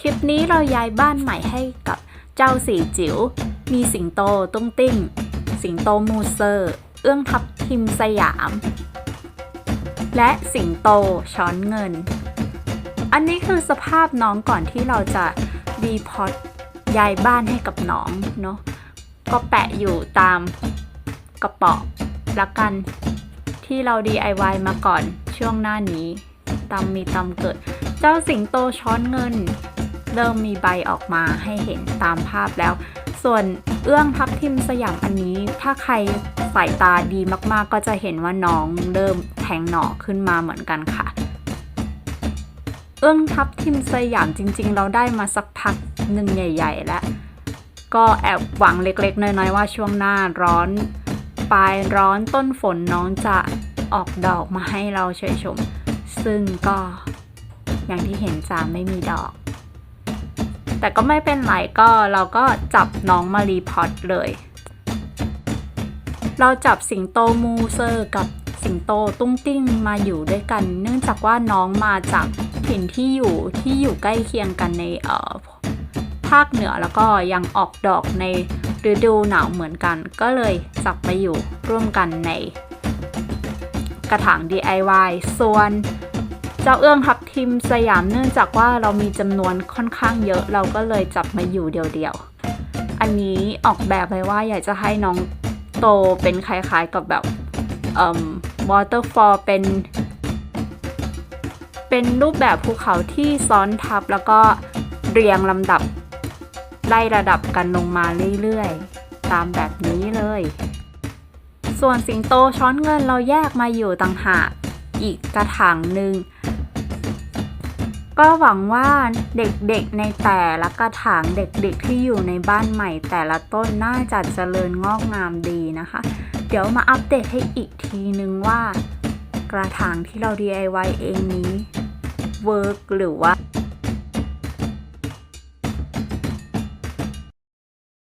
คลิปนี้เราย้ายบ้านใหม่ให้กับเจ้าสีจิ๋ว มีสิงโตตุ้งติ้ง สิงโตมูเซอร์ เอื้องทับทิมสยาม และสิงโตช้อนเงิน อันนี้คือสภาพน้องก่อนที่เราจะรีพอตย้ายบ้านให้กับน้องเนาะ ก็แปะอยู่ตามกระป๋อละกันที่เรา DIY มาก่อนช่วงหน้านี้ตามมีตามเกิด เจ้าสิงโตช้อนเงิน เริ่มมีใบออกมาให้เห็นตามภาพแล้ว ส่วนเอื้องทับทิมสยามอันนี้ ถ้าใครสายตาดีมากๆ ก็จะเห็นว่าน้องเริ่มแทงหน่อขึ้นมาเหมือนกันค่ะ เอื้องทับทิมสยามจริง ๆ เราได้มาสักพักหนึ่งใหญ่ ๆ แล้ว ก็แอบหวังเล็กๆ น้อยๆ ว่าช่วงหน้าร้อนปลายร้อนต้นฝนน้องจะออกดอกมาให้เราเฉยชม ซึ่งก็อย่างที่เห็นจะไม่มีดอก แต่ก็ไม่เป็นไรก็เราก็จับน้องมารีพอตเลย เราจับสิงโตมูเซอร์กับสิงโตตุ้งติ้งมาอยู่ด้วยกัน เนื่องจากว่าน้องมาจากถิ่นที่อยู่ที่อยู่ใกล้เคียงกันในเอ่อภาคเหนือแล้วก็ยังออกดอกในฤดูหนาวเหมือนกัน ก็เลยจับมาอยู่ร่วมกันในกระถาง DIY ส่วน จ้าเอื้องทับทิมสยามเนื่องจากว่าเรามีจำนวนค่อนข้างเยอะ เราก็เลยจับมาอยู่เดียวๆ อันนี้ออกแบบไว้ว่าอยากจะให้น้องโตเป็นคล้ายๆกับแบบเอ่อ waterfall เป็น เป็นรูปแบบภูเขาที่ซ้อนทับแล้วก็เรียงลำดับไล่ระดับกันลงมาเรื่อยๆ ตามแบบนี้เลย ส่วนสิงโตช้อนเงินเราแยกมาอยู่ต่างหากอีกกระถางหนึ่ง ก็หวังว่าเด็กๆในแต่ละกระถางเด็กๆที่อยู่ในบ้านใหม่ แต่ละต้นน่าจะเจริญงอกงามดีนะคะ เดี๋ยวมาอัปเดตให้อีกทีนึงว่า กระถางที่เรา DIY เองนี้เวิร์กหรือว่า